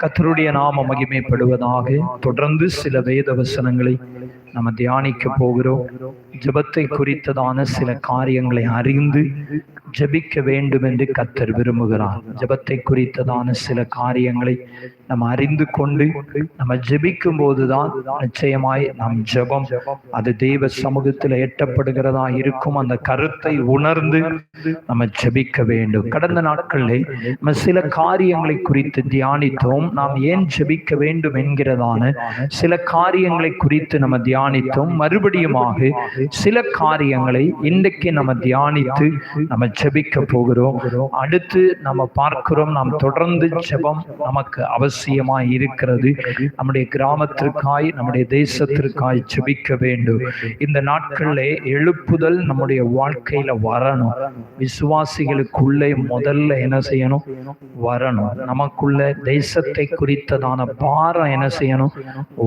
கத்தருடைய நாம மகிமைப்படுவதாக தொடர்ந்து சில வேத வசனங்களை நம்ம தியானிக்க போகிறோம். ஜபத்தை குறித்ததான சில காரியங்களை அறிந்து ஜெபிக்க வேண்டும் என்று கத்தர் விரும்புகிறார். ஜெபத்தை குறித்ததான சில காரியங்களை நம்ம அறிந்து கொண்டு நம்ம ஜபிக்கும் போதுதான் நிச்சயமாய் நம் ஜெபம். அது தெய்வ சமூகத்தில் எட்டப்படுகிறதா இருக்கும் அந்த கருத்தை உணர்ந்து நம்ம ஜபிக்க வேண்டும். கடந்த நாட்களில் நம்ம சில காரியங்களை குறித்து தியானித்தோம். நாம் ஏன் ஜெபிக்க வேண்டும் என்கிறதான சில காரியங்களை குறித்து நம்ம தியானித்தோம். மறுபடியுமாக சில காரியங்களை இன்றைக்கு நம்ம தியானித்து நம்ம ஜெபிக்க போகிறோம். அடுத்து நம்ம பார்க்கிறோம் நாம் தொடர்ந்து ஜெபம் நமக்கு அவசியமாய் இருக்கிறது. நம்முடைய கிராமத்திற்காய் நம்முடைய தேசத்திற்காய் ஜெபிக்க வேண்டும். இந்த நாட்கள்ல எழுப்புதல் நம்முடைய வாழ்க்கையில வரணும். விசுவாசிகளுக்குள்ளே முதல்ல என்ன செய்யணும்? வரணும். நமக்குள்ள தேசத்தை குறித்ததான பாரம் என்ன செய்யணும்?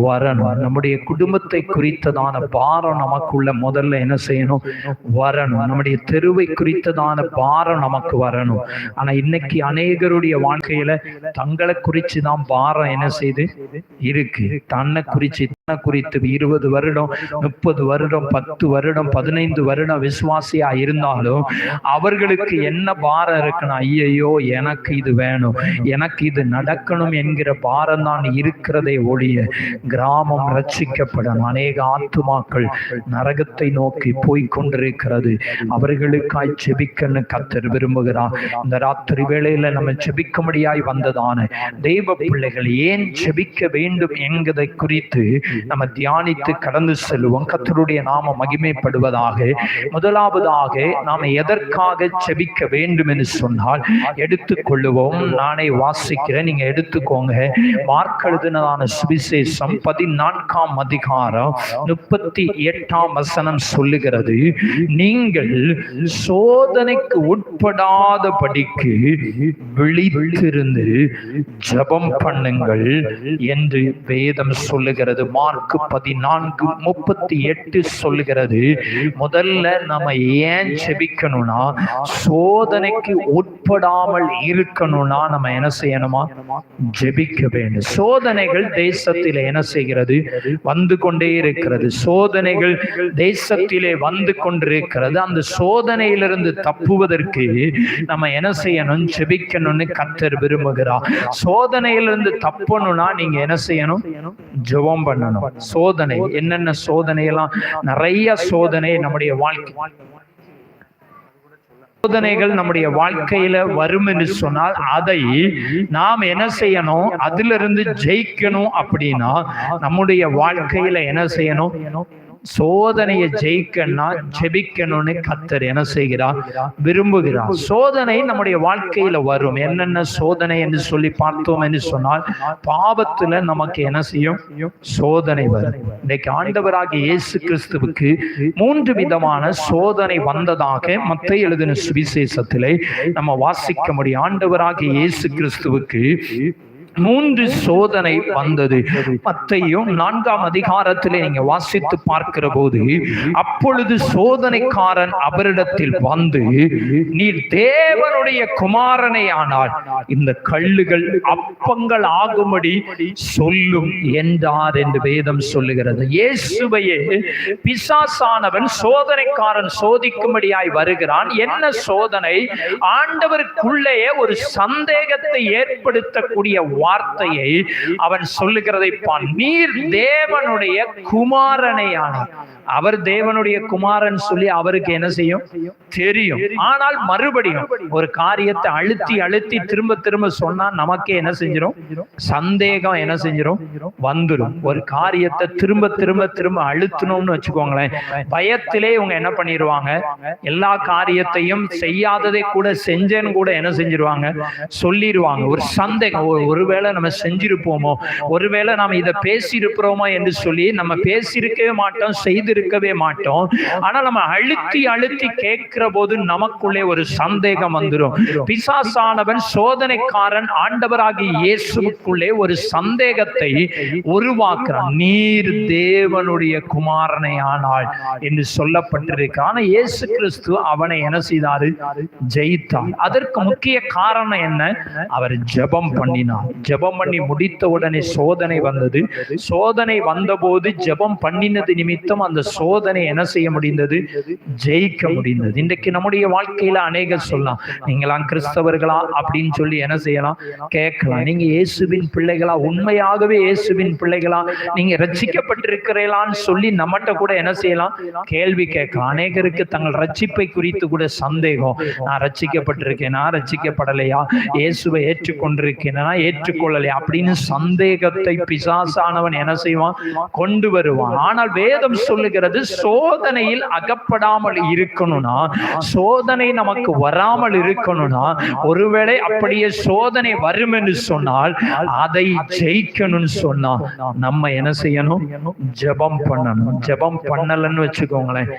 வரணும். நம்முடைய குடும்பத்தை குறித்ததான பாரம் நமக்குள்ள முதல்ல என்ன செய்யணும்? வரணும். நம்முடைய தெருவை குறித்ததான பாரம் நமக்கு வரணும். ஆனா இன்னைக்கு அநேகருடைய வாழ்க்கையில தங்களை குறிச்சு தான் பாரம் என்ன செய்து? இருக்கு. தன்னை குறிச்சு தன்னை குறித்து இருபது வருடம் முப்பது வருடம் பத்து வருடம் பதினைந்து வருடம் விசுவாசியா இருந்தாலும் அவர்களுக்கு என்ன பாரம் இருக்குன்னா ஐயையோ எனக்கு இது வேணும். எனக்கு இது நடக்கணும் என்கிற பாரம் தான் இருக்கிறதே ஒழிய கிராமம் ரட்சிக்கப்படும் அநேக ஆத்துமாக்கள் நரகத்தை நோக்கி போய் கொண்டிருக்கிறது. அவர்களுக்காய் செபிக்க செபிக்கன்னு கத்தர் விரும்புகிறார். இந்த ராத்திரி வேளையில நம்ம செபிக்கும்படியாய் வந்ததான தெய்வ பிள்ளைகள் ஏன் செபிக்க வேண்டும் என்கிறதை குறித்து நம்ம தியானித்து கடந்து செல்வோம். கத்தருடைய நாம மகிமைப்படுவதாக. முதலாவதாக நாம் எதற்காக செபிக்க வேண்டும் என்று சொன்னால் எடுத்துக்கொள்ளுவோம் நானே வாசிக்கிறேன். நீங்க எடுத்துக்கோங்க. மார்க் எழுதினதான சுவிசேஷம் பதினான்காம் அதிகாரம் முப்பத்தி எட்டாம் வசனம் சொல்லுகிறது. நீங்கள் சோதனை சோதனைக்கு உட்படாதபடிக்கு விழித்திருந்து ஜெபம் பண்ணுங்கள் என்று வேதம் சொல்லுகிறது. மார்க் பதினான்கு முப்பத்தி எட்டு சொல்லுகிறது. முதல்ல நம்ம ஏன் செபிக்கணும்னா சோதனைக்கு உட்படாமல் இருக்கணும்னா நம்ம என்ன செய்யணுமா? ஜெபிக்க வேண்டும். சோதனைகள் தேசத்தில் என்ன செய்கிறது? வந்து கொண்டே இருக்கிறது. சோதனைகள் தேசத்திலே வந்து கொண்டிருக்கிறது. அந்த சோதனையிலிருந்து தப்பு திருப்புவதற்கு நம்ம என்ன செய்யணும்? ஜெபிக்கணும்னு கத்தர் விரும்புகிறார். சோதனையிலிருந்து தப்பணும்னா நீங்க என்ன செய்யணும்? ஜெபம் பண்ணணும். சோதனை என்னென்ன சோதனை எல்லாம் நிறைய சோதனை நம்முடைய வாழ்க்கை. சோதனைகள் நம்முடைய வாழ்க்கையில வரும் என்று சொன்னால் அதை நாம் என்ன செய்யணும்? அதிலிருந்து ஜெயிக்கணும் அப்படின்னா நம்முடைய வாழ்க்கையில என்ன செய்யணும்? சோதனையை ஜெயிக்கணும்னா ஜெபிக்கணும்னு கத்தர் என்ன செய்கிறார்? விரும்புகிறார். சோதனை நம்முடைய வாழ்க்கையில வரும். என்னென்ன சோதனை என்று சொல்லி பார்த்தோம் என்று சொன்னால் பாவத்துல நமக்கு என்ன செய்யும்? சோதனை வரும். இன்னைக்கு ஆண்டவராகிய இயேசு கிறிஸ்துவுக்கு மூன்று விதமான சோதனை வந்ததாக மத்த எழுதின சுவிசேஷத்திலே நம்ம வாசிக்க முடியும். ஆண்டவராகிய இயேசு கிறிஸ்துவுக்கு மூன்று சோதனை வந்தது. மத்தையும் நான்காம் அதிகாரத்திலே நீங்க வாசித்து பார்க்கிற போது அப்பொழுது சோதனைக்காரன் அவரிடத்தில் வந்து நீர் தேவனுடைய குமாரனை ஆனால் இந்த கல்லுகள் அப்பங்கள் ஆகும்படி சொல்லும் என்றார் என்று வேதம் சொல்லுகிறது. இயேசுவையே பிசாசானவன் சோதனைக்காரன் சோதிக்கும்படியாய் வருகிறான். என்ன சோதனை? ஆண்டவருக்குள்ளேயே ஒரு சந்தேகத்தை ஏற்படுத்தக்கூடிய வார்த்தையை அவன் சொல்லுகிறதை நீர் தேவனுடைய குமாரனை ஆனார் அவர் தேவனுடைய குமாரன் சொல்லி அவருக்கு என்ன செய்யும்? தெரியும். ஆனால் மறுபடியும் ஒரு காரியத்தை அழுத்தி அழுத்தி திரும்ப திரும்ப சொன்னா நமக்கே என்ன செஞ்சிடும் சந்தேகம் என்ன செஞ்சிடும் வந்துடும் ஒரு காரியத்தை திரும்ப திரும்ப திரும்ப அழுத்தணும்னு வச்சுக்கோங்களேன். பயத்திலே இவங்க என்ன பண்ணிடுவாங்க எல்லா காரியத்தையும் செய்யாததை கூட செஞ்சேன்னு கூட என்ன செஞ்சிருவாங்க? சொல்லிடுவாங்க ஒரு சந்தேகம். ஒருவேளை நம்ம செஞ்சிருப்போமோ? ஒருவேளை நாம் இதை பேசியிருக்கிறோமோ என்று சொல்லி நம்ம பேசியிருக்கவே மாட்டோம் எடுக்கவே மாட்டோம். ஆனா நம்ம அழுத்தி அழுத்தி கேட்கிற போது நமக்குள்ளே ஒரு சந்தேகம் வந்துடும் பிசாசானவன் சோதனைக்காரன் ஆண்டவராகி இயேசுக்குள்ளே ஒரு சந்தேகத்தை உருவாக்குறான். நீர் தேவனுடைய குமாரனை ஆனாள் என்று சொல்லப்பட்டிருக்கு. ஆனா இயேசு கிறிஸ்து அவனை என்ன செய்தாரு? ஜெயித்தார். அதற்கு முக்கிய காரணம் என்ன? அவர் ஜெபம் பண்ணினார். ஜெபம் பண்ணி முடித்த உடனே சோதனை வந்தது. சோதனை வந்தபோது ஜெபம் பண்ணினது நிமித்தம் அந்த சோதனை என்ன செய்ய முடிந்தது? ஜெயிக்க முடிந்தது. இன்றைக்கு நம்முடைய வாழ்க்கையில அநேகர் சொல்லலாம் நீங்களாம் கிறிஸ்தவர்களா? அப்படின்னு சொல்லி என்ன செய்யலாம்? கேட்கலாம். நீங்க இயேசுவின் பிள்ளைகளா? உண்மையாகவே இயேசுவின் பிள்ளைகளா? நீங்க ரட்சிக்கப்பட்டிருக்கிறீங்களான்னு சொல்லி நம்மகிட்ட கூட என்ன செய்யலாம்? கேள்வி கேட்கலாம். அநேகருக்கு தங்கள் ரட்சிப்பை குறித்து கூட சந்தேகம். நான் ரட்சிக்கப்பட்டிருக்கேன். நான் ரட்சிக்கப்படலையா? இயேசுவை ஏற்றுக்கொண்டிருக்கேனா. ஏற்றுக்கொள்ளலையா? அப்படின்னு சந்தேகத்தை பிசாசானவன் என்ன செய்வான்? கொண்டு வருவான். ஆனால் வேதம் சொல்லு சொல்லுகிறது சோதனையில் அகப்படாமல் இருக்கணும்னா சோதனை நமக்கு வராமல் இருக்கணும்னா ஒருவேளை அப்படியே சோதனை வரும் என்று சொன்னால் அதை ஜெயிக்கணும்னு சொன்னா நம்ம என்ன செய்யணும்? ஜபம் பண்ணணும். ஜபம் பண்ணலன்னு வச்சுக்கோங்களேன்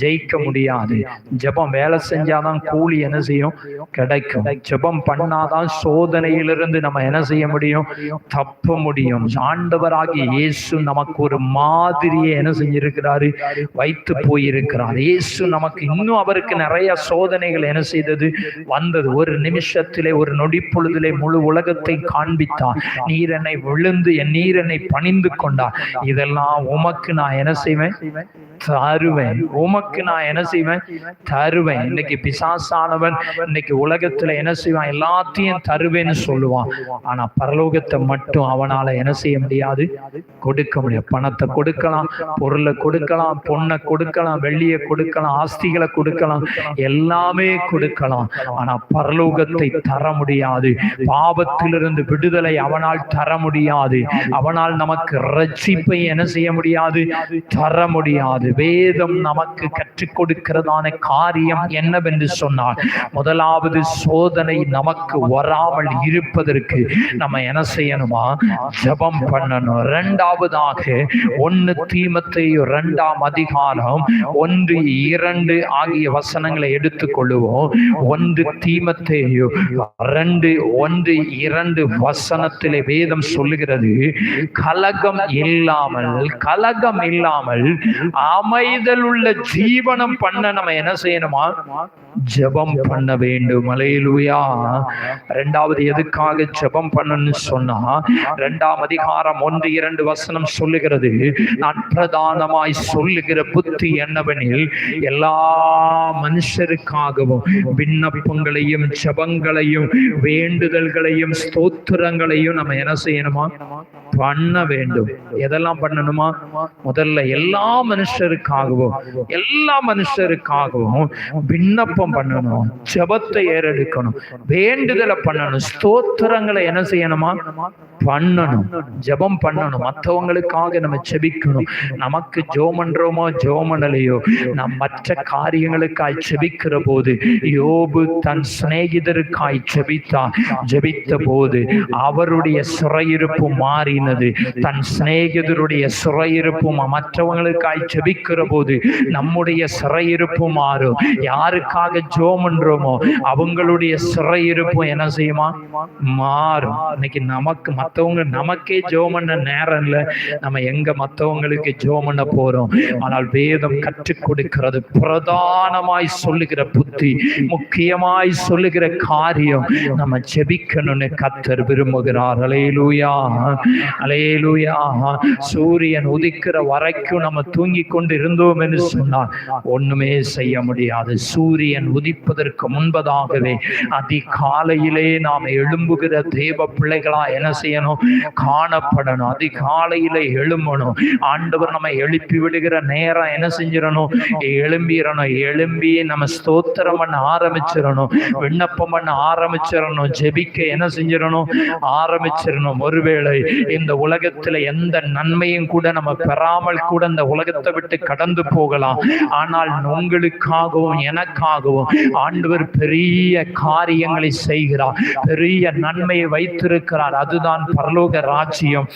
ஜெயிக்க முடியாது. ஜெபம் வேலை செஞ்சாதான் கூலி என்ன செய்யும்? கிடைக்கும். ஜெபம் பண்ணாதான் சோதனையிலிருந்து நம்ம என்ன செய்ய முடியும்? தப்ப முடியும். ஆண்டவராகிய இயேசு நமக்கு ஒரு மாதிரியை என்ன செஞ்சிருக்கிறார். வைத்து போயிருக்கிறார். இயேசு நமக்கு இன்னும் அவருக்கு நிறைய சோதனைகள் என்ன செய்தது? வந்தது. ஒரு நிமிஷத்திலே ஒரு நொடி பொழுதிலே முழு உலகத்தை காண்பித்தார். நீரனை விழுந்து என் நீரனை பணிந்து கொண்டார். இதெல்லாம் உமக்கு நான் என்ன செய்வேன்? தருவேன். உமக்கு நான் என்ன செய்வேன்? தருவேன். இன்னைக்கு பிசாசானவன் இன்னைக்கு உலகத்துல என்ன செய்வான்? எல்லாத்தையும் தருவேன்னு சொல்லுவான். ஆனா பரலோகத்தை மட்டும் அவனால என்ன செய்ய முடியாது? கொடுக்க முடியாது. பணத்தை கொடுக்கலாம் பொருளை கொடுக்க கொடுக்கலாம் பொண்ணை கொடுக்கலாம் வெள்ளியை கொடுக்கலாம் ஆஸ்திகளை கொடுக்கலாம் எல்லாமே கொடுக்கலாம். ஆனா பரலோகத்தை தர முடியாது. பாவத்திலிருந்து விடுதலை அவனால் தர முடியாது. அவனால் நமக்கு ரட்சிப்பை என்ன செய்ய முடியாது? தர முடியாது. வேதம் நமக்கு கற்றுக் கொடுக்கிறதான காரியம் என்னவென்று சொன்னால் முதலாவது சோதனை நமக்கு வராமல் இருப்பதற்கு நம்ம என்ன செய்யணுமா? ஜபம் பண்ணணும். இரண்டாவதாக ஒன்னு தீமத்தையும் தீமத்தை இரண்டாம் அதிகாரம். ஒன்று இரண்டு ஆகிய வசனங்களை எடுத்துக்கொள்ளுவோம். ஒன்று தீமத்தையோ ரெண்டு ஒன்று இரண்டு வசனத்திலே வேதம் சொல்லுகிறது. கலகம் இல்லாமல் கலகம் இல்லாமல் அமைதல் உள்ள ஜீவனம் பண்ண நம்ம என்ன செய்யணுமா? ஜெபம் பண்ண வேண்டும். அலையிலுயா. ரெண்டாவது எதுக்காக ஜெபம் பண்ணணும்னு சொன்னா ரெண்டாம் அதிகாரம் ஒன்று இரண்டு வசனம் சொல்லுகிறது. நான் பிரதானமாய் சொல்லுகிற புத்தி என்னவெனில் எல்லா மனுஷருக்காகவும் விண்ணப்பங்களையும் ஜெபங்களையும் வேண்டுதல்களையும் ஸ்தோத்திரங்களையும் நம்ம என்ன செய்யணுமா? பண்ண வேண்டும். எதெல்லாம் பண்ணணுமா? முதல்ல எல்லா மனுஷருக்காகவும் எல்லா மனுஷருக்காகவும் விண்ணப்ப விண்ணப்பம் பண்ணணும் ஜபத்தை ஏறெடுக்கணும் வேண்டுதலை பண்ணணும் ஸ்தோத்திரங்களை என்ன செய்யணுமா? பண்ணணும் ஜபம் பண்ணணும். மற்றவங்களுக்காக நம்ம செபிக்கணும் நமக்கு ஜோமன்றோமோ ஜோமனலையோ நம் மற்ற காரியங்களுக்காய் செபிக்கிற போது யோபு தன் சிநேகிதருக்காய் ஜெபித்தான் ஜெபித்த போது அவருடைய சிறையிருப்பு மாறினது. தன் சிநேகிதருடைய சிறையிருப்பும் மற்றவங்களுக்காய் செபிக்கிற போது நம்முடைய சிறையிருப்பு மாறும். யாருக்காக ஜோமன்றோமோ அவங்களுடைய சிறையிருப்பும் என்ன செய்யுமா? மாறும். இன்னைக்கு நமக்கு மற்றவங்க நமக்கே ஜோம் பண்ண நேரம் இல்லை. நம்ம எங்க மற்றவங்களுக்கு ஜோம் பண்ண போறோம்? ஆனால் வேதம் கற்றுக் கொடுக்கிறது பிரதானமாய் சொல்லுகிற புத்தி முக்கியமாய் சொல்லுகிற காரியம் நம்ம ஜெபிக்கணும்னு கத்தர் விரும்புகிறார். அலையலூயா. அலையலூயா. சூரியன் உதிக்கிற வரைக்கும் நம்ம தூங்கி கொண்டு இருந்தோம் என்று சொன்னால் ஒண்ணுமே செய்ய முடியாது. சூரியன் உதிப்பதற்கு முன்பதாகவே அதிகாலையிலே நாம் எழும்புகிற தேவ பிள்ளைகளா என்ன செய்யணும்? காணப்படணும். அதிகாலையில எழும்பணும். ஆண்டவர் நம்ம எழுப்பி விடுகிற நேரம் என்ன செஞ்சிடணும்? எழும்பிடணும். எழும்பி நம்ம ஸ்தோத்திரம் பண்ண ஆரம்பிச்சிடணும். விண்ணப்பம் பண்ண ஆரம்பிச்சிடணும். ஜெபிக்க என்ன செஞ்சிடணும்? ஆரம்பிச்சிடணும். ஒருவேளை இந்த உலகத்துல எந்த நன்மையும் கூட நம்ம பெறாமல் கூட இந்த உலகத்தை விட்டு கடந்து போகலாம். ஆனால் உங்களுக்காகவும் எனக்காகவும் ஆண்டவர் பெரிய காரியங்களை செய்கிறார். பெரிய நன்மையை வைத்திருக்கிறார். அதுதான் பரலோக ராஜ்யம்.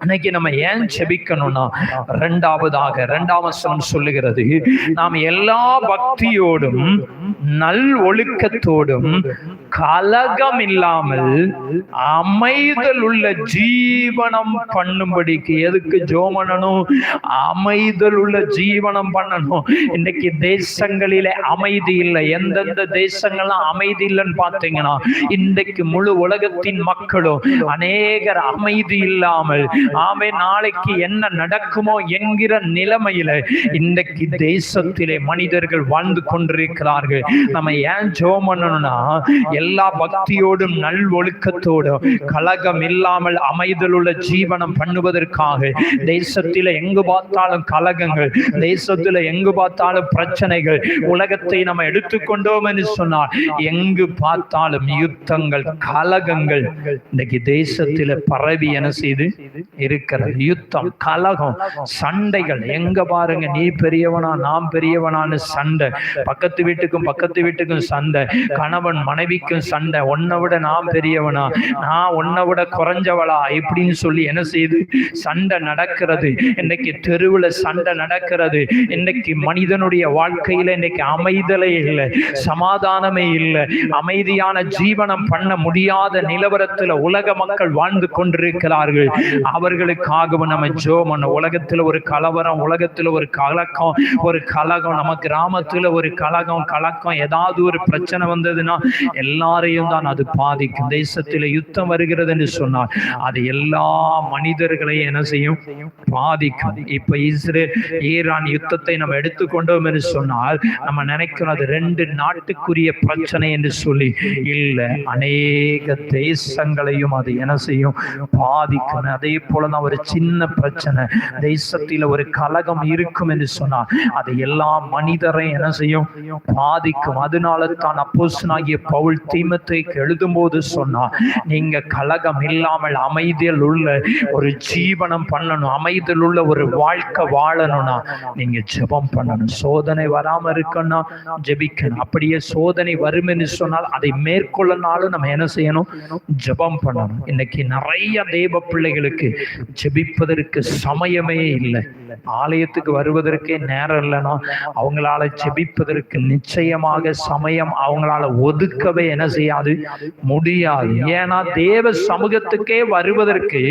இன்னைக்கு நம்ம ஏன் செபிக்கணும்னா ரெண்டாவதாக இரண்டாம் வசனம் சொல்லுகிறது. நாம் எல்லா பக்தியோடும் நல் ஒழுக்கத்தோடும் கலகம் இல்லாமல் அமைதல் உள்ள ஜீவனம் பண்ணும்படிக்கு எதுக்கு ஜோம் பண்ணணும் அமைதல் உள்ள ஜீவனம் பண்ணணும்? இன்னைக்கு தேசங்களிலே அமைதி இல்லை. எந்தெந்த தேசங்கள்லாம் அமைதி இல்லைன்னு பார்த்தீங்கன்னா இன்றைக்கு முழு உலகத்தின் மக்களும் அநேகர் அமைதி இல்லாமல் ஆமே நாளைக்கு என்ன நடக்குமோ என்கிற நிலைமையில இன்றைக்கு தேசத்திலே மனிதர்கள் வாழ்ந்து கொண்டிருக்கிறார்கள். நம்ம ஏன் ஜோம் பண்ணணும்னா எல்லா பக்தியோடும் நல் ஒழுக்கத்தோடும் கலகம் இல்லாமல் அமைதலுள்ள ஜீவனம் பண்ணுவதற்காக தேசத்தில் எங்கு பார்த்தாலும் கலகங்கள் தேசத்துல எங்கு பார்த்தாலும் பிரச்சனைகள் உலகத்தை நம்ம எடுத்துக்கொண்டோம் என்று சொன்னால் எங்கு பார்த்தாலும் யுத்தங்கள் கலகங்கள் இன்னைக்கு தேசத்தில் பரவி என செய்து இருக்கிறது. யுத்தம் கலகம் சண்டைகள். எங்க பாருங்க நீ பெரியவனா நான் பெரியவனான்னு சண்டை. பக்கத்து வீட்டுக்கும் பக்கத்து வீட்டுக்கும் சண்டை. கணவன் மனைவிக்கு மனைவிக்கும் சண்டை. உன்னை விட நான் பெரியவனா. நான் உன்னை விட குறைஞ்சவளா. இப்படின்னு சொல்லி என்ன செய்யுது சண்டை நடக்கிறது. இன்னைக்கு தெருவுல சண்டை நடக்கிறது. இன்னைக்கு மனிதனுடைய வாழ்க்கையில இன்னைக்கு அமைதலே இல்லை. சமாதானமே இல்லை. அமைதியான ஜீவனம் பண்ண முடியாத நிலவரத்துல உலக மக்கள் வாழ்ந்து கொண்டிருக்கிறார்கள். அவர்களுக்காகவும் நம்ம ஜோமன் உலகத்துல ஒரு கலவரம் உலகத்துல ஒரு கலக்கம் ஒரு கலகம் நம்ம கிராமத்துல ஒரு கலகம் கலக்கம் ஏதாவது ஒரு பிரச்சனை வந்ததுன்னா எல்லாரையும் தான் அது பாதிக்கும். தேசத்தில் யுத்தம் வருகிறது என்று சொன்னால் அது எல்லா மனிதர்களையும் என்ன செய்யும்? பாதிக்கும். இப்ப இஸ்ரேல் ஈரான் யுத்தத்தை நம்ம எடுத்துக்கொண்டோம் என்று சொன்னால் நம்ம நினைக்கிறோம் அது ரெண்டு நாட்டுக்குரிய பிரச்சனை என்று சொல்லி. இல்ல அநேக தேசங்களையும் அது என்ன செய்யும்? பாதிக்கும். அதே போலதான் ஒரு சின்ன பிரச்சனை. தேசத்தில ஒரு கலகம் இருக்கும் என்று சொன்னால் அது எல்லா மனிதரையும் என்ன செய்யும்? பாதிக்கும். அதனால தான் அப்போஸ்தலனாகிய பவுல் தீமத்தைக்கு எழுதும் போது சொன்னா நீங்க கலகம் இல்லாமல் அமைதியில் உள்ள ஒரு ஜீவனம் பண்ணணும் அமைதியில் உள்ள ஒரு வாழ்க்கை வாழணும்னா நீங்க ஜெபம் பண்ணணும் சோதனை வராம இருக்கணும்னா ஜெபிக்கணும். அப்படியே சோதனை வரும் சொன்னால் அதை மேற்கொள்ளனாலும் நம்ம என்ன செய்யணும்? ஜெபம் பண்ணணும். இன்னைக்கு நிறைய தேவ பிள்ளைகளுக்கு ஜெபிப்பதற்கு சமயமே இல்லை. ஆலயத்துக்கு வருவதற்கே நேரம் இல்லைன்னா அவங்களால ஜெபிப்பதற்கு நிச்சயமாக சமயம் அவங்களால ஒதுக்கவே என்ன செய்யாது? முடியாது. ஏன்னா தேவ சமூகத்துக்கே வருவதற்கு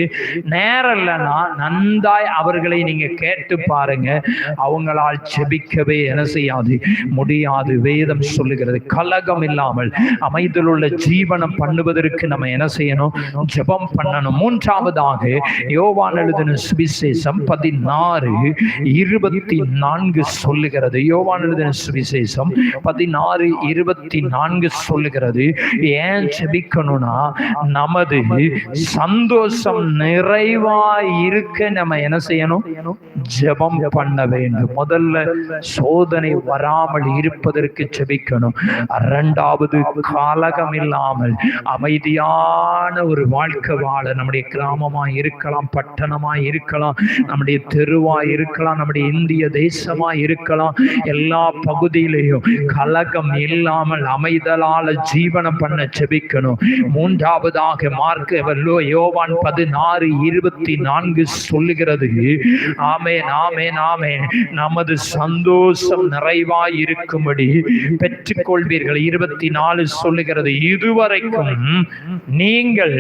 நேரம் இல்லைன்னா நன்றாய் அவர்களை நீங்க கேட்டு பாருங்க. அவங்களால் ஜெபிக்கவே என்ன செய்யாது? முடியாது. வேதம் சொல்லுகிறது கலகம் இல்லாமல் அமைதலுள்ள ஜீவனம் பண்ணுவதற்கு நம்ம என்ன செய்யணும்? ஜெபம் பண்ணணும். மூன்றாவதாக யோவான் எழுதின சுவிசேஷம் பதினாறு இருபத்தி நான்கு சொல்லுகிறது. யோவான் எழுதின சுவிசேஷம் பதினாறு இருபத்தி நான்கு சொல்லுகிறது. ஏன் ஜெபிக்கணும்னா நமது சந்தோஷம் நிறைவா இருக்க நம்ம என்ன செய்யணும்? ஜபம் பண்ண வேண்டும். முதல்ல சோதனை வராமல் இருப்பதற்கு ஜெபிக்கணும் இரண்டாவது காலகம் இல்லாமல் அமைதியான ஒரு வாழ்க்கை வாழ நம்முடைய கிராமமா இருக்கலாம் பட்டணமா இருக்கலாம் நம்முடைய தெருவா இருக்கலாம் நம்முடைய இந்திய தேசமா இருக்கலாம். எல்லா பகுதியிலையும் கலகம் இல்லாமல் அமைதலால ஜீ ஜீவனம் பண்ண செபிக்கணும் மூன்றாவதாக மார்க் யோவான் பதினாறு இருபத்தி நான்கு சொல்லுகிறது. ஆமே நாமே நாமே நமது சந்தோஷம் நிறைவாய் இருக்கும்படி பெற்றுக்கொள்வீர்கள். இருபத்தி நாலு சொல்லுகிறது. இதுவரைக்கும் நீங்கள்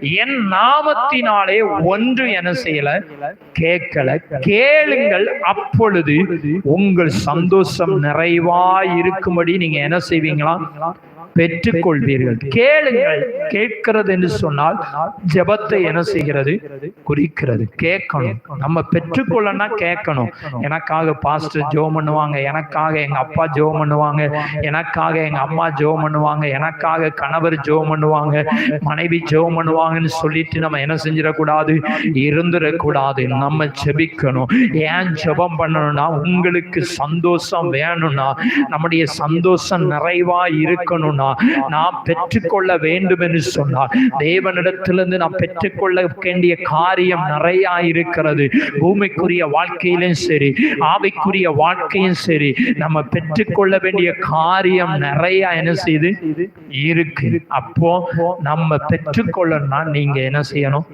என் நாமத்தினாலே ஒன்று என செய்யல கேட்கல. கேளுங்கள். அப்பொழுது உங்கள் சந்தோஷம் நிறைவாய் இருக்கும்படி நீங்க என்ன செய்வீங்களா? பெற்றுக்கொள்வீர்கள். கேளுங்கள். கேட்கிறது என்று சொன்னால் ஜெபத்தை என்ன செய்கிறது? குறிக்கிறது. கேட்கணும். நம்ம பெற்றுக்கொள்ளனா கேட்கணும். எனக்காக பாஸ்டர் ஜோ பண்ணுவாங்க. எனக்காக எங்க அப்பா ஜோ பண்ணுவாங்க. எனக்காக எங்க அம்மா ஜோ பண்ணுவாங்க. எனக்காக கணவர் ஜோ பண்ணுவாங்க. மனைவி ஜோ பண்ணுவாங்கன்னு சொல்லிட்டு நம்ம என்ன செஞ்சிடக்கூடாது? இருந்துடக்கூடாது. நம்ம ஜெபிக்கணும். ஏன் ஜெபம் பண்ணணும்னா உங்களுக்கு சந்தோஷம் வேணும்னா நம்முடைய சந்தோஷம் நிறைவா இருக்கணும்னா நாம் பெற்றுக்கொள்ள வேண்டும் என்று சொன்னார். தேவனிடத்திலிருந்து நாம் பெற்றுக்கொள்ள வேண்டிய காரியம் நிறைய இருக்கிறது. பூமிக்குரிய வாழ்க்கையிலும் சரி ஆவிக்குரிய வாழ்க்கையும் சரி நம்ம பெற்றுக்கொள்ள வேண்டிய காரியம் நிறைய என்ன செய்து? இருக்கு. அப்போ நம்ம பெற்றுக்கொள்ளணும்னா நீங்க என்ன செய்யணும்?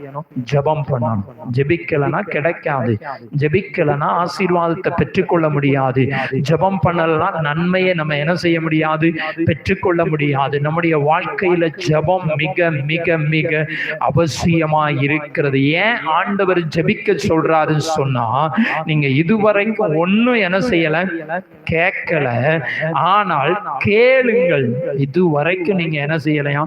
ஜெபம் பண்ணணும். ஜெபிக்கலனா கிடைக்காது. ஜெபிக்கலனா ஆசீர்வாதத்தை பெற்றுக்கொள்ள முடியாது. ஜெபம் பண்ணலனா நன்மையை நம்ம என்ன செய்ய முடியாது? பெற்றுக்கொள்ள முடியாது முடியாது. நம்முடைய வாழ்க்கையில ஜெபம் மிக மிக மிக அவசியமா இருக்கிறது. ஏன் ஆண்டவர் ஜெபிக்க சொல்றாருன்னு சொன்னா நீங்க இதுவரைக்கும் ஒண்ணும் என்ன செய்யல? கேட்கல. ஆனால் கேளுங்கள். இதுவரைக்கும் நீங்க என்ன செய்யலையா?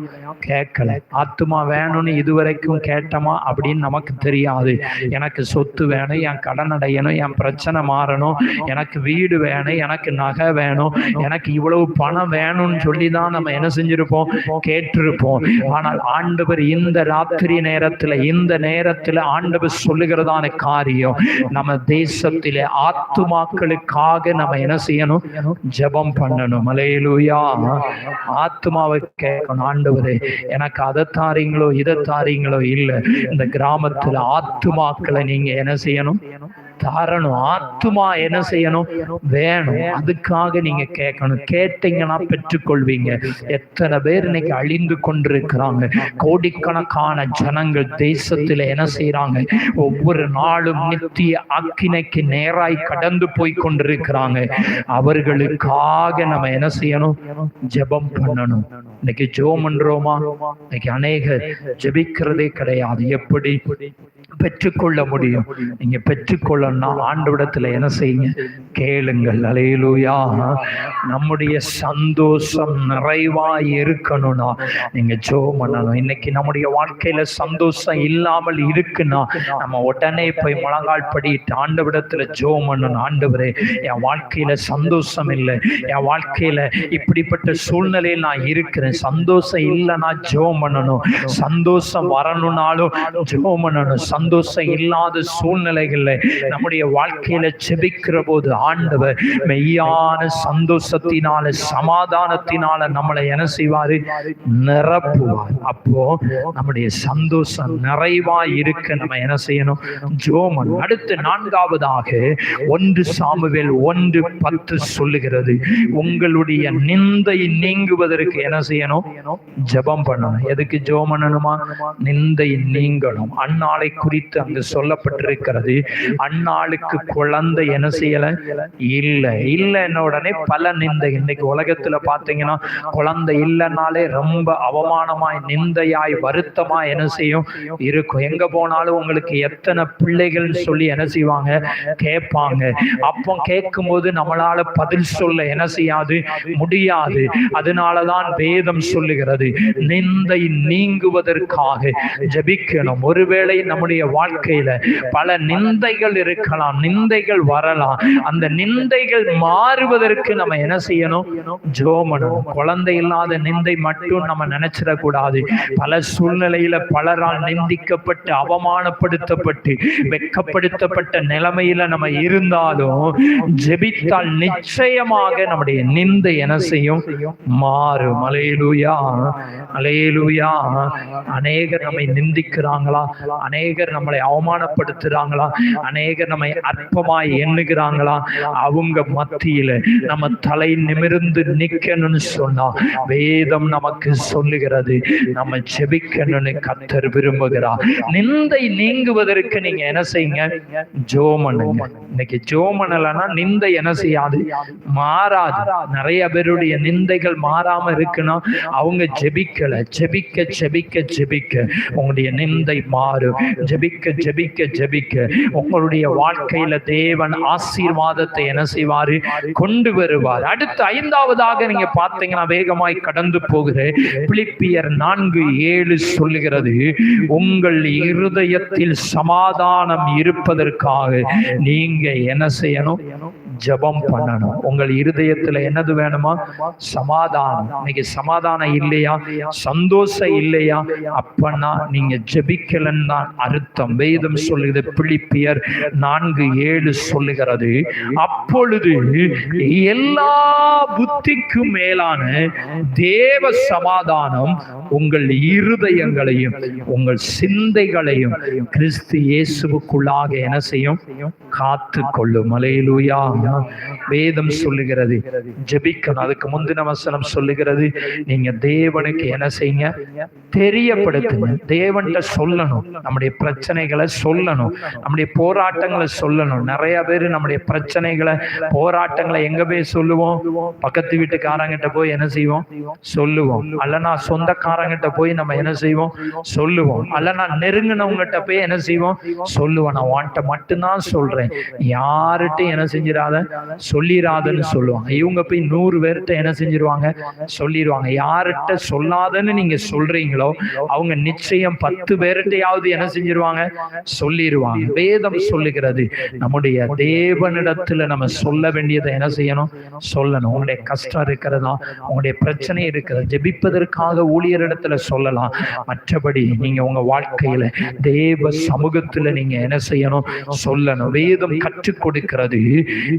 கேட்கல. ஆத்துமா வேணும்னு இதுவரைக்கும் கேட்டோமா? அப்படின்னு நமக்கு தெரியாது. எனக்கு சொத்து வேணும் என் கடன் அடையணும் என் பிரச்சனை மாறணும் எனக்கு வீடு வேணும் எனக்கு நகை வேணும் எனக்கு இவ்வளவு பணம் வேணும்னு சொல்லி தான் நம்ம என்ன செஞ்சிருப்போம்? கேட்டிருப்போம். ஆனால் ஆண்டவர் இந்த ராத்திரி நேரத்துல இந்த நேரத்துல ஆண்டவர் சொல்லுகிறதான காரியம் நம்ம தேசத்திலே ஆத்துமாக்களுக்காக நம்ம என்ன செய்யணும்? ஜெபம் பண்ணணும். மலையிலுயா ஆத்மாவை கேட்கணும். ஆண்டவரே எனக்கு அதை தாரீங்களோ இதை தாரீங்களோ இல்லை. இந்த கிராமத்துல ஆத்துமாக்களை நீங்க என்ன செய்யணும்? தரணும். ஆத்துமா என்ன செய்யணும்? வேணும். அதுக்காக நீங்க கேட்கணும். கேட்டீங்கன்னா பெற்றுக்கொள்வீங்க. எத்தனை பேர் இன்னைக்கு அழிந்து கொண்டிருக்கிறாங்க? கோடிக்கணக்கான ஜனங்கள் தேசத்துல என்ன செய்யறாங்க ஒவ்வொரு நாளும் நித்திய அக்கினைக்கு நேராய் கடந்து போய் கொண்டிருக்கிறாங்க. அவர்களுக்காக நம்ம என்ன செய்யணும்? ஜெபம் பண்ணணும். இன்னைக்கு ஜோம் பண்றோமா? இன்னைக்கு அநேகர் ஜெபிக்கிறதே கிடையாது. எப்படி? பெற்றுக்கொள்ள முடியும். நீங்க பெற்றுக்கொள்ளணும்னா ஆண்டவிடத்துல என்ன செய்யுங்க? கேளுங்கள். அலையிலூயா நம்முடைய சந்தோஷம் நிறைவா இருக்கணும்னா நீங்க ஜோ பண்ணணும். இன்னைக்கு நம்முடைய வாழ்க்கையில சந்தோஷம் இல்லாமல் இருக்குன்னா நம்ம உடனே போய் முழங்கால் படிட்டு ஆண்டவிடத்துல ஜோ பண்ணணும். ஆண்டவரே என் வாழ்க்கையில சந்தோஷம் இல்லை. என் வாழ்க்கையில இப்படிப்பட்ட சூழ்நிலையில் நான் இருக்கிறேன். சந்தோஷம் இல்லைன்னா ஜோ பண்ணணும். சந்தோஷம் வரணும்னாலும் ஜோ பண்ணணும். சந்தோஷம் இல்லாத சூழ்நிலைகள்ல நம்முடைய வாழ்க்கையில செபிக்கிற போது ஆண்டவர் மெய்யான சந்தோஷத்தினால சமாதானத்தினால நம்மளை என்ன செய்வாரு? நிரப்புவார். அப்போ நம்முடைய சந்தோஷம் நிறைவா இருக்க நம்ம என்ன செய்யணும்? ஜோமன் அடுத்து நான்காவதாக ஒன்று சாமுவேல் ஒன்று பத்து சொல்லுகிறது. உங்களுடைய நிந்தை நீங்குவதற்கு என்ன செய்யணும்? ஜெபம் பண்ணணும். எதுக்கு ஜெபம் நிந்தை நீங்கணும். அந்நாளை குறித்து அங்கு சொல்லப்பட்டிருக்கிறது. அந்நாளுக்கு குழந்தை என்ன செய்யல? இல்லை. இல்லைன்ன உடனே பல நிந்தை. இன்னைக்கு உலகத்துல பாத்தீங்கன்னா குழந்தை இல்லைன்னாலே ரொம்ப அவமானமாய் நிந்தையாய் வருத்தமாய் என்ன செய்யும்? இருக்கும். எங்க போனாலும் உங்களுக்கு எத்தனை பிள்ளைகள் சொல்லி என்ன செய்வாங்க? கேட்பாங்க. அப்போ கேட்கும் போது நம்மளால பதில் சொல்ல என்ன செய்யாது? முடியாது. அதனாலதான் வேதம் சொல்லுகிறது. நிந்தை நீங்குவதற்காக ஜெபிக்கணும். ஒருவேளை நம்முடைய வாழ்க்கையில பல நிந்தைகள் இருக்கலாம் நிந்தைகள் வரலாம். அந்த நிந்தைகள் மாறுவதற்கு நம்ம என்ன செய்யணும்? ஜோமனும் குழந்தை இல்லாத நிந்தை மட்டும் நம்ம நினைச்சிடக்கூடாது. பல சூழ்நிலையில பலரால் நிந்திக்கப்பட்டு அவமானப்படுத்தப்பட்டு வெக்கப்படுத்தப்பட்ட நிலைமையில நம்ம இருந்தாலும் ஜெபித்தால் நிச்சயமாக நம்முடைய நிந்தை என்ன செய்யும்? மாறும். அலையலூயா. அலையலூயா. அநேகர் நம்மை நிந்திக்கிறாங்களா? அநேகர் நம்மளை அவமானப்படுத்துறாங்களா? அநேகர் நம்மை அற்பமாய் எண்ணுகிறாங்களா? அவங்க மத்தியில நம்ம தலை நிமிர்ந்து நிக்கணும்னு சொன்னா வேதம் நமக்கு சொல்லுகிறது. நம்ம செபிக்கணும்னு கத்தர் விரும்புகிறார். நிந்தை நீங்குவதற்கு நீங்க என்ன செய்யுங்க? ஜோமனுங்க. இன்னைக்கு ஜோமனலன்னா நிந்தை என்ன செய்யாது? மாறாது. நிறைய பேருடைய நிந்தைகள் மாறாம இருக்குன்னா அவங்க ஜெபிக்கல. ஜெபிக்க ஜெபிக்க ஜெபிக்க. உங்களுடைய நிந்தை மாறும். ஜபிக்க ஜபிக்க ஜபிக்க. உங்களுடைய வாழ்க்கையில தேவன் ஆசீர்வாதத்தை என்ன செய்வாரு? கொண்டு வருவார். அடுத்து ஐந்தாவதாக நீங்க பார்த்தீங்கன்னா வேகமாய் கடந்து போகிற பிலிப்பியர் நான்கு ஏழு சொல்லுகிறது உங்கள் இருதயத்தில் சமாதானம் இருப்பதற்காக நீங்க என்ன செய்யணும்? ஜெபம் பண்ணணும். உங்கள் இருதயத்துல என்னது வேணுமா? சமாதானம். இன்னைக்கு சமாதானம் இல்லையா? சந்தோஷம் இல்லையா? அப்பனா நீங்க ஜபிக்கலன்னு தான் அர்த்தம். வேதம் சொல்லுகிறது பிழிப்பியர் நான்கு ஏழு சொல்லுகிறது அப்பொழுது எல்லா புத்திக்கும் மேலான தேவ சமாதானம் உங்கள் இருதயங்களையும் உங்கள் சிந்தைகளையும் கிறிஸ்து இயேசுவுக்குள்ளாக என்ன செய்யும்? காத்து கொள்ளும் மலையிலூயா வேதம் சொல்லுகிறது. ஜெபிக்கணும். அதுக்கு முந்தின வசனம் சொல்லுகிறது. நீங்க தேவனுக்கு என்ன செய்யுங்க? தெரியப்படுத்துங்க. தேவன்கிட்ட சொல்லணும். நம்முடைய பிரச்சனைகளை சொல்லணும். நம்முடைய போராட்டங்களை சொல்லணும். நிறைய பேர் நம்முடைய பிரச்சனைகளை போராட்டங்களை எங்க போய் சொல்லுவோம்? பக்கத்து வீட்டுக்காரங்கிட்ட போய் என்ன செய்வோம்? சொல்லுவோம். அல்லனா சொந்தக்காரங்கிட்ட போய் நம்ம என்ன செய்வோம்? சொல்லுவோம். அல்லனா நெருங்கினவங்ககிட்ட போய் என்ன செய்வோம்? சொல்லுவோம். நான் வான்ட்ட மட்டும்தான் சொல்றேன். யார்கிட்ட என்ன செஞ்சிடாத. சொல்லிடாதன்னு சொல்லுவாங்க. இவங்க போய் நூறு பேர்கிட்ட என்ன செஞ்சிருவாங்க? சொல்லிடுவாங்க யார்கிட்ட சொல்லாதன்னு நீங்க சொல்றீங்களோ அவங்க நிச்சயம் பத்து பேர்கிட்டையாவது என்ன செஞ்சிருவாங்க? சொல்லிடுவாங்க வேதம் சொல்லுகிறது நம்முடைய தேவனிடத்துல நம்ம சொல்ல வேண்டியதை என்ன செய்யணும்? சொல்லணும். உங்களுடைய கஷ்டம் இருக்கிறதா? உங்களுடைய பிரச்சனை இருக்கிறது? ஜெபிப்பதற்காக ஊழியரிடத்துல சொல்லலாம். மற்றபடி நீங்க உங்க வாழ்க்கையில தேவ சமூகத்துல நீங்க என்ன செய்யணும்? சொல்லணும். வேதம் கற்றுக் கொடுக்கிறது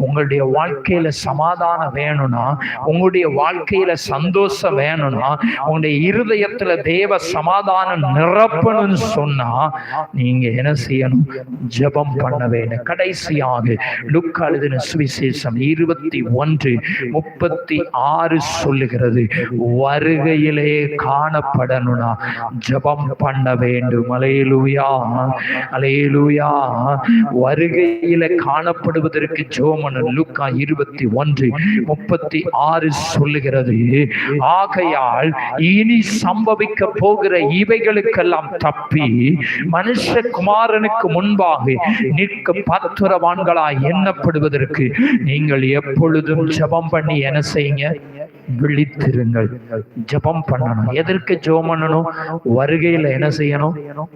உங்களுடைய வாழ்க்கையில சமாதானம் வேணும்னா உங்களுடைய வாழ்க்கையில சந்தோஷம் வேணும்னா உங்களுடைய இருதயத்துல தேவ சமாதானம் நிரப்பணும்னு சொன்னா நீங்க என்ன செய்யணும்? ஜெபம் பண்ண வேண்டும். கடைசியாக லுக்காளுதின சுவிசேஷம் இருபத்தி ஒன்று முப்பத்தி ஆறு சொல்லுகிறது வருகையிலே காணப்படணும்னா ஜெபம் பண்ண வேண்டும். அலையலுயா அலையலுயா. வருகையில காணப்படுவதற்கு ஜோமன் லுக்கா இருபத்தி ஒன்று முப்பத்தி ஆறு சொல்லுகிறது. ஆகையால் இனி சம்பவிக்க போகிற இவைகளுக்கெல்லாம் தப்பி மனுஷகுமாரனுக்கு முன்பாக நிற்க பத்துரவான்களாய் எண்ணப்படுவதற்கு நீங்கள் எப்பொழுதும் ஜெபம் பண்ணி என்ன செய்யுங்க? விழித்திருங்கள். ஜெபம் பண்ணணும். எதற்கு ஜெபம் பண்ணணும்? வருகையில என்ன செய்யணும்?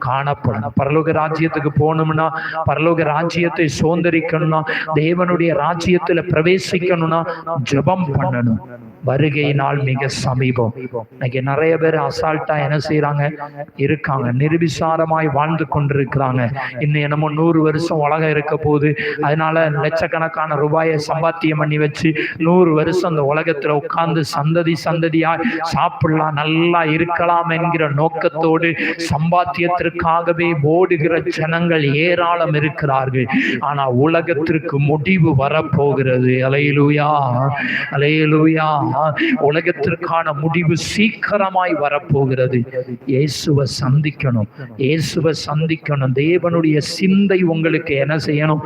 காணப்படணும். பரலோக ராஜ்யத்துக்கு போகணும்னா பரலோக ராஜ்யத்தை சுதந்திரிக்கணும்னா தேவனுடைய ராஜ்யத்துல பிரவேசிக்கணும்னா ஜெபம் பண்ணணும். வருகை நாள் மிக சமீபம். இன்னைக்கு நிறைய பேர் அசால்ட்டா என்ன செய்யறாங்க இருக்காங்க. நிர்விசாரமாய் வாழ்ந்து கொண்டிருக்கிறாங்க. இன்னும் என்னமோ நூறு வருஷம் உலகம் இருக்க போகுது. அதனால லட்சக்கணக்கான ரூபாயை சம்பாத்தியம் பண்ணி வச்சு நூறு வருஷம் அந்த உலகத்துல உட்கார்ந்து சந்ததி சந்ததியா சாப்பிடலாம் நல்லா இருக்கலாம் என்கிற நோக்கத்தோடு சம்பாத்தியத்திற்காகவே ஓடுகிற ஜனங்கள் ஏராளம் இருக்கிறார்கள். ஆனா உலகத்திற்கு முடிவு வரப்போகிறது. அலையிலூயா அலையிலூயா உலகத்திற்கான முடிவு சீக்கிரமாய் வரப்போகிறது. இயேசுவை சந்திக்கணும். இயேசுவை சந்திக்கணும். தேவனுடைய சிந்தை உங்களுக்கு என்ன செய்யணும்?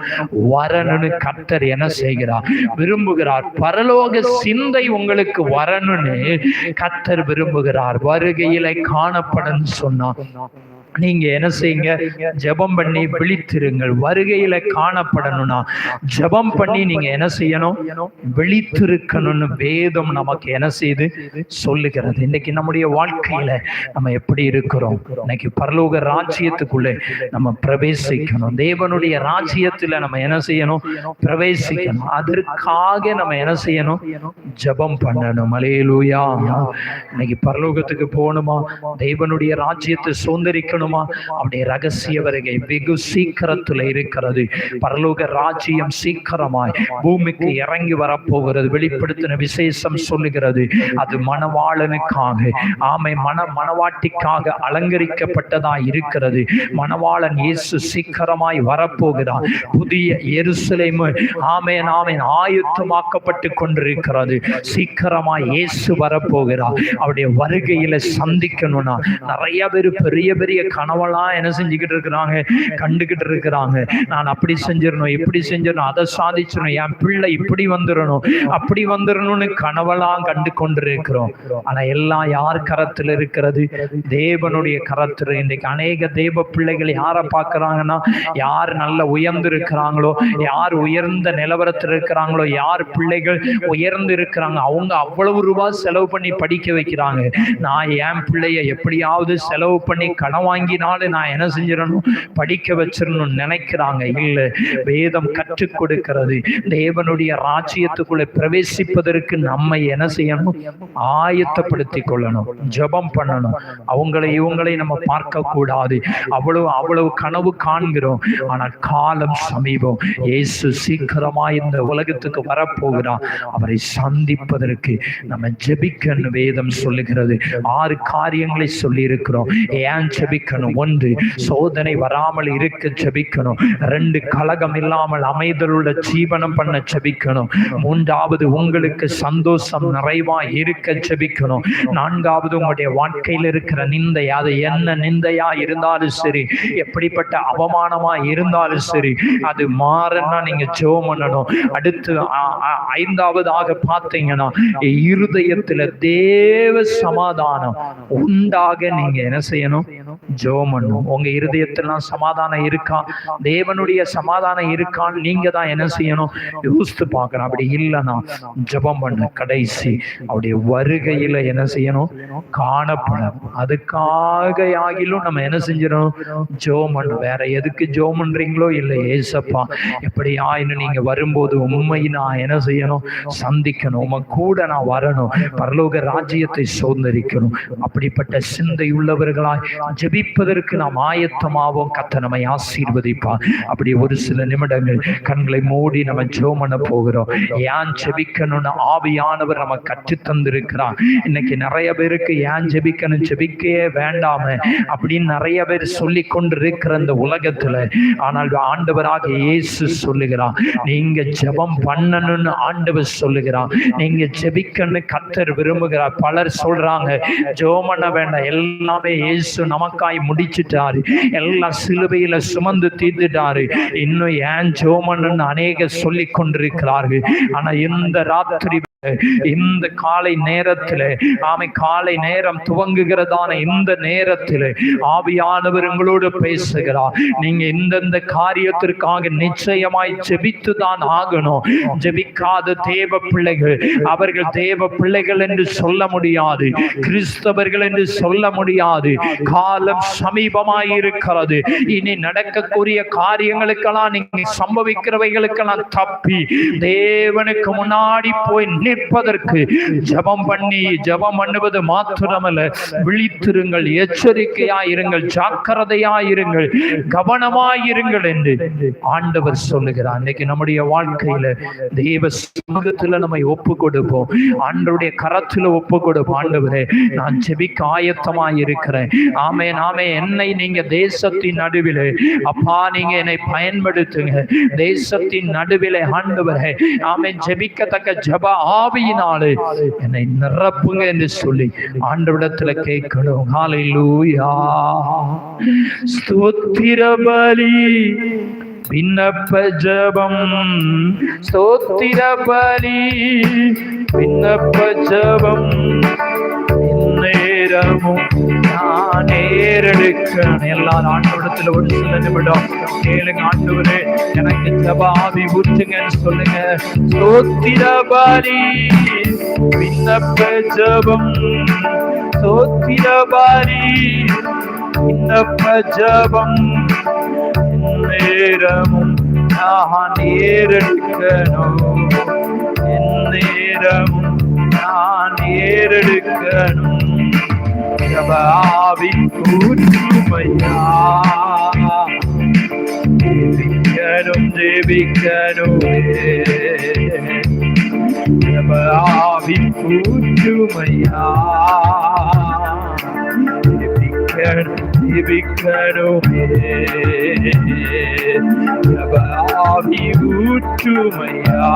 வரணும்னு கர்த்தர் என்ன செய்கிறார்? விரும்புகிறார். பரலோக சிந்தை உங்களுக்கு வரணும்னு கர்த்தர் விரும்புகிறார். வருகையில காணப்படும் சொன்னா நீங்க என்ன செய்யுங்க? ஜெபம் பண்ணி விழித்திருங்கள். வருகையில காணப்படணும்னா ஜெபம் பண்ணி நீங்க என்ன செய்யணும்? விழித்திருக்கணும்னு வேதம் நமக்கு என்ன செய்து சொல்லுகிறது. இன்னைக்கு நம்முடைய வாழ்க்கையில நம்ம எப்படி இருக்கிறோம்? இன்னைக்கு பரலோக ராஜ்யத்துக்குள்ளே நம்ம பிரவேசிக்கணும். தேவனுடைய ராஜ்யத்துல நம்ம என்ன செய்யணும்? பிரவேசிக்கணும். அதற்காக நம்ம என்ன செய்யணும்? ஜெபம் பண்ணணும். அலேலூயா இன்னைக்கு பரலோகத்துக்கு போகணுமா? தேவனுடைய ராஜ்யத்தை சுதந்திரிக்கணுமா அவருடைய ரகசிய வருகை வெகு சீக்கிரத்துல இருக்கிறது. பரலோக ராஜ்யம் சீக்கிரமாய் பூமிக்கு இறங்கி வரப்போகிறது. வெளிப்படுத்தின விசேஷம் சொல்லுகிறது. அது மணவாளனுக்காக ஆமை மன மணவாட்டிக்காக அலங்கரிக்கப்பட்டதா இருக்கிறது. மணவாளன் இயேசு சீக்கிரமாய் வரப்போகிறான் புதிய எருசலேமு ஆமேன் ஆமேன் ஆயுத்தமாக்கப்பட்டு கொண்டிருக்கிறது. சீக்கிரமாய் இயேசு வரப்போகிறார். அவருடைய வருகையில சந்திக்கணும்னா நிறைய பேர் பெரிய பெரிய கனவெல்லாம் என்ன செஞ்சுக்கிட்டு இருக்கிறாங்க? கண்டுகிட்டு இருக்கிறாங்க. நான் அப்படி செஞ்சிடணும் இப்படி செஞ்சிடணும் அதை சாதிச்சிடணும் என் பிள்ளை இப்படி வந்துடணும் அப்படி வந்துடணும்னு கனவெல்லாம் கண்டு கொண்டிருக்கிறோம். ஆனா எல்லாம் யார் கரத்தில் இருக்கிறது? தேவனுடைய கரத்தில். இன்றைக்கு அநேக தேவ பிள்ளைகள் யாரை பார்க்கறாங்கன்னா யார் நல்ல உயர்ந்து இருக்கிறாங்களோ யார் உயர்ந்த நிலவரத்தில் இருக்கிறாங்களோ யார் பிள்ளைகள் உயர்ந்து இருக்கிறாங்க அவங்க அவ்வளவு ரூபாய் செலவு பண்ணி படிக்க வைக்கிறாங்க. நான் என் பிள்ளைய எப்படியாவது செலவு பண்ணி கடன் வாங்கினாலே நான் என்ன செஞ்சிடணும்? படிக்க வச்சிடணும்னு நினைக்கிறாங்க. இல்லை வேதம் கற்றுக் கொடுக்கிறது. தேவனுடைய ராஜ்யத்துக்குள்ளே பிரவேசிப்பதற்கு நம்மை என்ன செய்யணும்? ஆயத்தப்படுத்தி கொள்ளணும். ஜபம் பண்ணணும். அவங்களை இவங்களை நம்ம பார்க்க கூடாது அவ்வளவு அவ்வளவு கனவு காண்கிறோம். ஆனால் காலம் சமீபம். இயேசு சீக்கிரமா இந்த உலகத்துக்கு வரப்போகிறார். அவரை சந்திப்பதற்கு நம்ம ஜெபிக்கன்னு வேதம் சொல்லுகிறது. ஆறு காரியங்களை சொல்லி இருக்கிறோம் ஏன் ஜெபிக்க ஜபிக்கணும். ஒன்று சோதனை வராமல் இருக்க ஜபிக்கணும். ரெண்டு கலகம் இல்லாமல் அமைதலுள்ள ஜீவனம் பண்ண ஜெபிக்கணும். மூன்றாவது உங்களுக்கு சந்தோஷம் நிறைவா இருக்க ஜெபிக்கணும். நான்காவது உங்களுடைய வாழ்க்கையில் இருக்கிற நிந்தை அது என்ன நிந்தையா இருந்தாலும் சரி எப்படிப்பட்ட அவமானமா இருந்தாலும் சரி அது மாறன்னா நீங்க ஜெபம் பண்ணணும். அடுத்து ஐந்தாவதாக பார்த்தீங்கன்னா இருதயத்துல தேவ சமாதானம் உண்டாக நீங்க என்ன செய்யணும்? ஜெபம் பண்ணும் உங்க இருதயத்திலாம் சமாதானம் இருக்கான் தேவனுடைய சமாதானம் இருக்கான்னு நீங்க தான் என்ன செய்யணும்? யோசித்து பார்க்கணும். அப்படி இல்லைன்னா ஜெபம் பண்ண கடைசி. அவருடைய வருகையில என்ன செய்யணும்? காணப்படும். அதுக்காக ஆகிலும் நம்ம என்ன செஞ்சிடணும்? ஜெபம் பண்ணணும் வேற எதுக்கு ஜெபம் பண்றீங்களோ இல்லை ஏசப்பா. எப்படி ஆயினும் நீங்க வரும்போது உண்மை நான் என்ன செய்யணும்? சந்திக்கணும். உம கூட நான் வரணும். பரலோக ராஜ்யத்தை சுதந்திரிக்கணும் அப்படிப்பட்ட சிந்தை உள்ளவர்களாய் ஜெபிப்பதற்கு நாம் ஆயத்தமாவோம். கத்த நம்மை ஆசீர்வதிப்பார் அப்படி ஒரு சில நிமிடங்கள் கண்களை மூடி நம்ம ஜோமன போகிறோம். ஏன் ஜெபிக்கணும்னு ஆவியானவர் நம்ம கற்று தந்திருக்கிறார். இன்னைக்கு நிறைய பேருக்கு ஏன் ஜெபிக்கணும்? ஜெபிக்கவே வேண்டாம. அப்படின்னு நிறைய பேர் சொல்லி கொண்டிருக்கிற இந்த உலகத்துல. ஆனால் ஆண்டவராக இயேசு சொல்லுகிறார். நீங்க ஜெபம் பண்ணணும்னு ஆண்டவர் சொல்லுகிறார். நீங்க ஜெபிக்கணும்னு கத்தர் விரும்புகிறார். பலர் சொல்றாங்க ஜோமன வேண்டாம். எல்லாமே இயேசு நமக்காய் முடிச்சிட்டாரு. எல்லாம் சிலுவையில சுமந்து தீர்ந்துட்டாரு. இன்னும் ஏன் ஜோமன் அநேக சொல்லி கொண்டிருக்கிறார்கள் ஆனா இந்த ராத்திரி இந்த காலை நேரத்தில் ஆமை காலை நேரம் துவங்குகிறதான இந்த நேரத்தில் ஆவியானவர் உங்களோடு பேசுகிறார். நீங்க இந்தந்த காரியத்திற்காக நிச்சயமாய் ஜெபித்து தான் ஆகணும். ஜெபிக்காத தேவ பிள்ளைகள் அவர்கள் தேவ பிள்ளைகள் என்று சொல்ல முடியாது. கிறிஸ்தவர்கள் என்று சொல்ல முடியாது. காலம் சமீபமாய் இருக்கிறது இனி நடக்கக்கூடிய காரியங்களுக்கெல்லாம் நீங்க சம்பவிக்கிறவைகளுக்கெல்லாம் தப்பி தேவனுக்கு முன்னாடி போய் நிற்பதற்கு ஜபம் பண்ணி ஜபம் பண்ணுவது மாத்திரமல்ல. விழித்திருங்கள் எச்சரிக்கையாயிருங்கள் ஜாக்கிரதையாயிருங்கள் கவனமாயிருங்கள் என்று ஆண்டவர் சொல்லுகிறார். இன்னைக்கு நம்முடைய வாழ்க்கையில தெய்வ சமூகத்துல நம்ம ஒப்பு கொடுப்போம் ஆண்டவருடைய கரத்துல ஒப்பு கொடுப்போம் ஆண்டவரே நான் ஜெபிக்க ஆயத்தமா இருக்கிறேன் ஆமே நாமே என்னை நீங்க தேசத்தின் நடுவில் அப்பா நீங்க என்னை பயன்படுத்துங்க. தேசத்தின் நடுவில் ஆண்டவரே ஆமே ஜெபிக்கத்தக்க ஜப ஆவியினாலே என்னை நிரப்புங்க என்று சொல்லி ஆண்டவிடத்துல கேட்கணும். ஹalleluya. ஸ்தோத்திர பலி விண்ணப்ப ஜபம். ஸ்தோத்திர பலி விண்ணப்ப ஜபம். என்னை நேரமும் நான் நேரெடுக்கிறேன் எல்லாரும் ஆண்டோடத்துல ஒரு சில நிமிடம் கேளுங்க ஆண்டவரே எனக்கு இந்த பாவி ஊற்றுங்கன்னு சொல்லுங்க. சோத்திர பாரி விண்ணப்ப ஜபம். சோத்திர பாரி விண்ணப்ப ஜபம். நேரமும் நான் நேரெடுக்கணும் என் நேரமும் நான் ஏறெடுக்கணும் ஜபாவி கூற்றுமையா ஜெபிக்கணும் ஜெபிக்கணுமே ஜபாவி கூற்றுமையா ஜெபிக்கணுமே ஜபாவி ஊற்றுமையா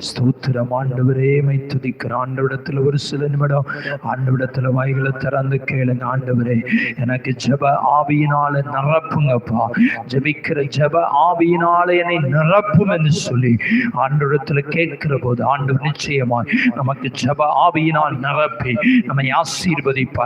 ஸ்தோத்திரம் ஆண்டவரே மை துதிக்கிற ஆண்டவிடத்துல ஒரு சில நிமிடம் ஆண்டவிடத்துல வாய்களை திறந்து கேளுங்க ஆண்டவரே. எனக்கு ஜெப ஆவியினால நிரப்புங்கப்பா. ஜெபிக்கிற ஜெப ஆவியினால என்னை நிரப்பும் என்று சொல்லி ஆண்டவிடத்துல கேட்கிற போது ஆண்டவர் நிச்சயமாய் நமக்கு ஜெப ஆவியினால் நிரப்பி நம்மை ஆசீர்வதிப்பார்.